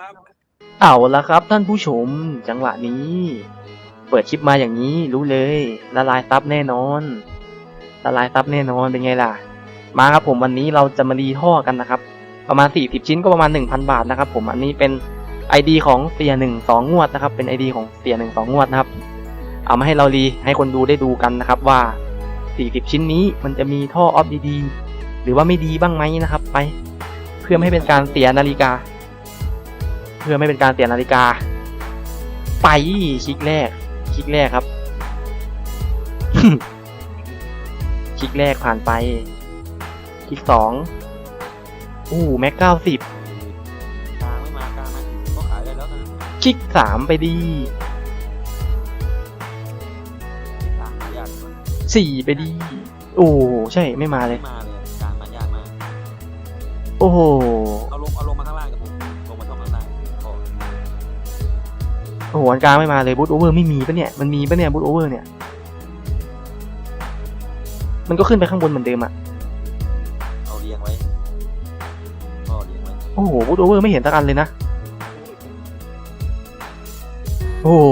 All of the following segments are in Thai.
ครับ เอาละครับท่านผู้ชมจังหวะนี้ เปิดคลิปมาอย่างนี้รู้เลยละลายซับแน่นอนละลายซับแน่นอนเป็นไงล่ะ มาครับผมวันนี้เราจะมารีท่อกันนะครับ ประมาณ 40 ชิ้นก็ประมาณ 1,000 บาทนะครับ ผมอันนี้เป็น ID ของเสียหนึ่งสองงวดนะครับ เป็น ID ของเสียหนึ่งสองงวดนะครับ เอามาให้เรารีให้คนดูได้ดูกันนะครับว่า 40 ชิ้นนี้มันจะมีท่อออฟดีๆหรือว่าไม่ดีบ้างไหมนะครับ ไป เพื่อไม่ให้เป็นการเสียนาฬิกา เพื่อไม่เป็นการเสียนาฬิกา ไปคลิกแรก คลิกแรกครับ คลิกแรกผ่านไป คลิกสองอู้แม็กเก้าสิบกลางไม่มากลางมาก็ขายได้แล้วนะคลิกสามไปดีกลางมายากมากสี่ไปดี โอ้ใช่ไม่มาเลไม่ยมาเลยกลางมายากมาก โอ้โห โอ้โหอันกลางไม่มาเลยบูทโอเวอร์ไม่มีปะเนี่ย มันมีปะเนี่ยบูทโอเวอร์เนี่ย มันก็ขึ้นไปข้างบนเหมือนเดิมอะเอาเรียงไว้ก็เรียงไว้โอ้โหบูทโอเวอร์ไม่เห็นสักอันเลยนะ โอ้โห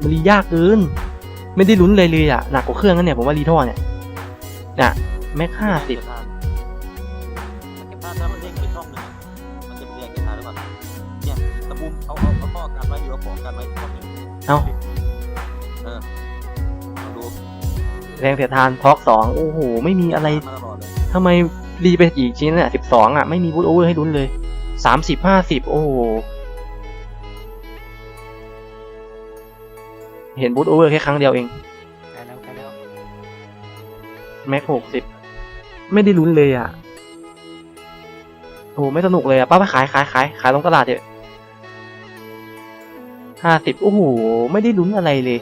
มันรียากเกิน ไม่ได้ลุ้นเลยเลยอะหนักกว่าเครื่องนั่นเนี่ยผมว่ารีท่อเนี่ยเนี่ยแม็กห้าสิบถ้าถ้าถ้ามันเด้งไปช่องหนึงมันจะเป็นเรียงเกทาหรือเปล่า เนี่ยตะบุมเอาเอาเอาข้อกันไว้หรือเอาของกันไว้ช่องหนึงเอ้า เออเอาดูแรงเสียดทานท็อกสองโอ้โห ไม่มีอะไรมาตลอดเลยทำไมรีไปอีกชิ้นอะสิบสองอะ ไม่มีบูทโอเวอร์ให้ลุ้นเลยสามสิบห้าสิบโอ้โห เห็นบูทโอเวอร์แค่ครั้งเดียวเองใกล้แล้วใกล้แล้วแม็กหกสิบไม่ได้ลุ้นเลยอะ โอ้โห ไม่สนุกเลยอะ ป้าไปขายขายขายขายลงตลาดเถอะ ห้าสิบโอ้โห ไม่ได้ลุ้นอะไรเลย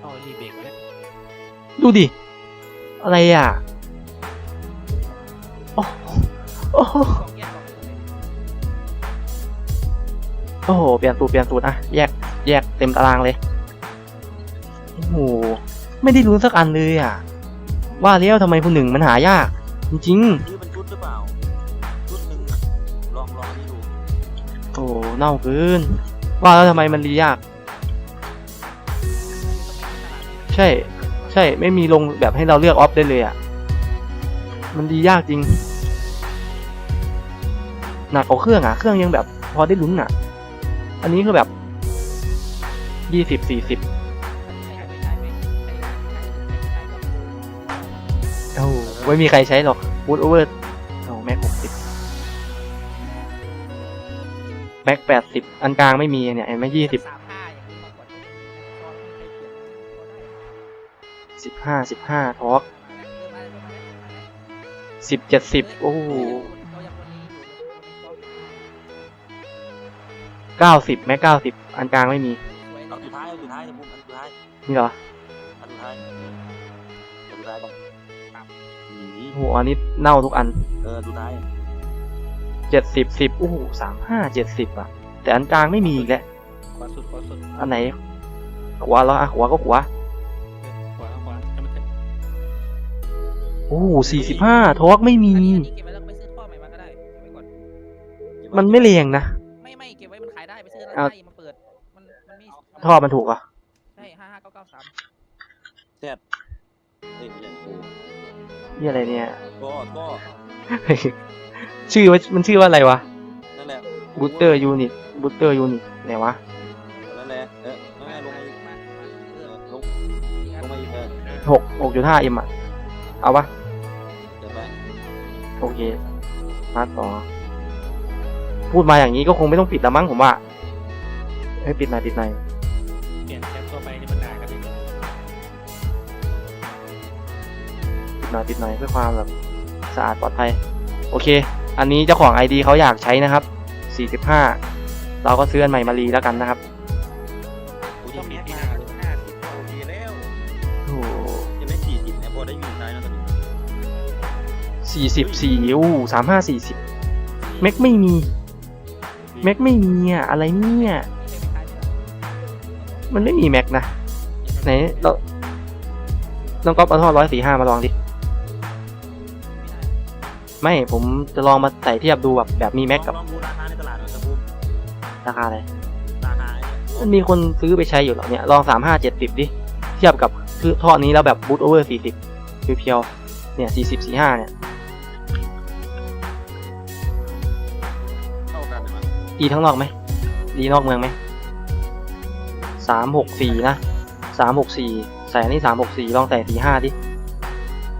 เอารีเบรกไว้ดูดิ อะไรอะโอ้โหโอ้โหโอ้โห เปลี่ยนสูตรเปลี่ยนสูตรอะแยก แยกเต็มตารางเลย โอ้โห ไม่ได้รู้สักอันเลยอะ ว่าแล้วทำไมคนหนึ่งมันหายาก จริงซื้อเป็นชุดหรือเปล่า ชุดหนึ่งอะลองลองอันนี้ดูๆโอ้โหเน่าเกิน ว่าแล้วทำไมมันรียาก ใช่ ใช่ ไม่มีลงแบบให้เราเลือกออฟได้เลยอะ มันดียากจริง หนักกว่าเครื่องอะ เครื่องยังแบบพอได้ลุ้นอะ อันนี้คือแบบยี่สิบสี่สิบโอ้ไม่มีใครใช้หรอกบูทโอเวอร์โอ้แม็กหกสิบ แม็กแปดสิบอันกลางไม่มีเนี่ยเห็นไหมยี่สิบสิบห้าสิบห้าทอกสิบเจ็ดสิบโอ้เก้าสิบแม็กเก้าสิบอันกลางไม่มีเอาสุดท้ายเอาสุดท้ายจะมุมอันสุดท้ายนี่เหรออันสุดท้ายอันสุดท้ายก่อนหนีโอ้โหอันนี้เน่าทุกอัน เออสุดท้าย เจ็ดสิบสิบโอ้โหสามห้าเจ็ดสิบอะ แต่อันกลางไม่มีอีกแล้วขวาสุดขวาสุดอันไหนขวาแล้วอะขวาก็ขวาขวาขวาให้มันเถอะโอ้โหสี่สิบห้าทอร์กไม่มี อันนี้อันนี้เก็บไว้แล้วไปซื้อท่อใหม่มาก็ได้เก็บไว้ก่อนมันไม่แรงนะ ไม่ไม่เก็บไว้มันขายได้ไปซื้อร้านเอาไส้มาเปิด มันมันไม่ท่อมันถูกอะใช่ห้าห้าเก้าเก้าสามเฮ้ยไม่ใช่โอ้นี่อะไรเนี่ย ก็ก็ ชื่อว่ามันชื่อว่าอะไรวะนั่นแหละบูเตอร์ยูนิตบูเตอร์ยูนิตไหนวะนั่นแหละเออไม่ไม่ลงมาอีกมามาเอเอออลงลงมาอีกเออหกหกจุดห้าเอ็มอะเอาปะเดี๋ยวไปโอเคมาต่อ พูดมาอย่างนี้ก็คงไม่ต้องปิดละมั้งผมว่าให้ยปิดหน่อยปิดหน่อยเปลี่ยนแคปตัวไปนี่มันด่ากันเลยปิดหน่อยปิดหน่อยเพื่อความแบบสะอาดปลอดภัย โอเค อันนี้เจ้าของ ID เขาอยากใช้นะครับ 45 เราก็ซื้ออันใหม่มารีแล้วกันนะครับกูยังมีที่หน้าเลยห้าสิบโอเคแล้วโอ้ยังไม่สี่สิบเนี่ยพอได้อยู่ได้นะตอนนี้สี่สิบสี่อู้สามห้าสี่สิบแม็กไม่มีแม็กไม่มีอะอะไรเนี่ยที่เคยไปขายที่ร้านมันไม่มีแม็กนะไหนเราน้องก๊อฟเอาท่อร้อยสี่ห้ามาลองดิ ไม่ผมจะลองมาใส่เทียบดูแบบแบบมีแม็กกับลองดูราคาในตลาดหน่อยตะบูมราคาอะไรราคามันมีคนซื้อไปใช้อยู่หรอเนี่ยลองสามห้าเจ็ดสิบดิเทียบกับคือท่อนี้แล้วแบบบูทโอเวอร์สี่สิบเพียวๆเนี่ยสี่สิบสี่ห้าเนี่ยดีทั้งนอกไหมดีนอกเมืองไหมสามหกสี่นะสามหกสี่ใส่อันนี้สามหกสี่ลองใส่สี่ห้าดิ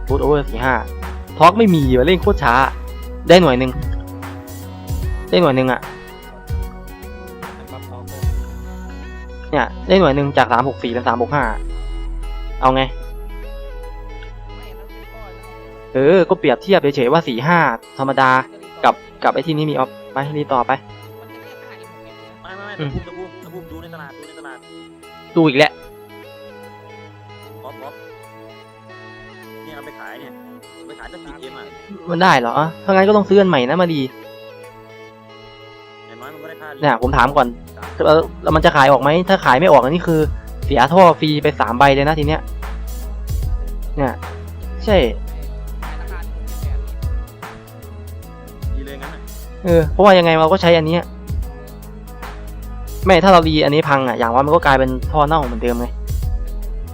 บูทโอเวอร์สี่ห้า ทอร์กไม่มีว่ะเร่งโคตรช้า ได้หน่วยหนึ่งได้หน่วยหนึ่งอะนะครับเอาไปเนี่ยได้หน่วยหนึ่งจากสามหกสี่เป็นสามหกห้าเอาไงไม่แล้วเป็นข้อนะเออ ก็เปรียบเทียบเฉยๆว่าสี่ห้าธรรมดากับกับไอ้ที่นี่มีออฟไปรีต่อไปมันจะแค่ค่าอินพุตเนี่ยนะไม่ไม่ไม่อืตะมบูมตะบูมตะบูมดูในตลาดดูในตลาดดูอีกแล้ว มอะมันได้เหรอถ้างั้นก็ต้องซื้ออันใหม่นะมาดีอย่างน้อยมันก็ได้ค่าเนี่ยผมถามก่อนแล้วแล้วมันจะขายออกไหมถ้าขายไม่ออกอันนี้คือ เสียท่อฟรีไปสามใบเลยนะทีเนี้ยเนี่ยใช่ในราคาที่ผมเป็นแบบนี้ดีเลยงั้นน่ะเออเพราะว่ายังไงเราก็ใช้อันเนี้ยไม่ถ้าเรารีอันนี้พังอะอย่างว่ามันก็กลายเป็นท่อเน่าเหมือนเดิมไง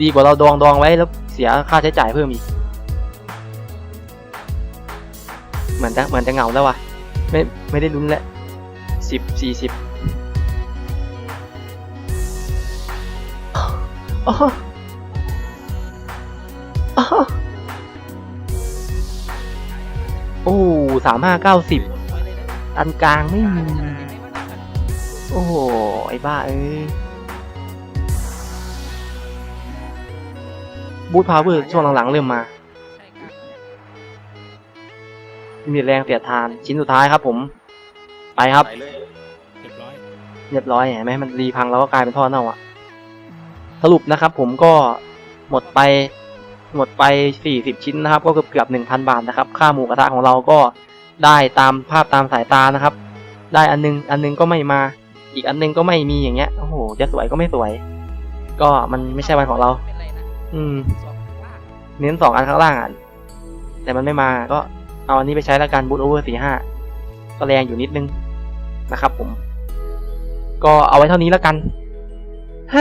ดีกว่าเราดองดองไว้แล้วเสียค่าใช้จ่ายเพิ่มอีก เหมือนจะเหมือนจะเหงาแล้ววะไม่ไม่ได้ลุ้นแล้วสิบสี่สิบโอ้โหโอ้โอ้สามห้าเก้าสิบตันกลางไม่มี โอ้โห ไอ้บ้าเอ้ยบูทพาวเวอร์ช่วงหลังๆเริ่มมา มีแรงเสียดทานชิ้นสุดท้ายครับ ผม ไปครับใส่เลยเรียบร้อยเรียบร้อยเห็นไหมมันรีพังแล้วก็กลายเป็นท่อเน่าอะสรุปนะครับ ผมก็หมดไปหมดไปสี่สิบชิ้นนะครับ ก็เกือบเกือบหนึ่งพันบาทนะครับ ค่าหมูกระทะของเราก็ได้ตามภาพตามสายตานะครับ ได้อันนึงอันนึงก็ไม่มา อีกอันนึงก็ไม่มีอย่างเงี้ย โอ้โห จะสวยก็ไม่สวย ก็มันไม่ใช่วันของเราเป็นไรนะอืมสองล่างเน้นสองอันข้างล่างอะแต่มันไม่มาก็ เอาอันนี้ไปใช้แล้วกันบูทโอเวอร์สี่ห้าก็แรงอยู่นิดนึงนะครับผม ก็เอาไว้เท่านี้แล้วกันฮ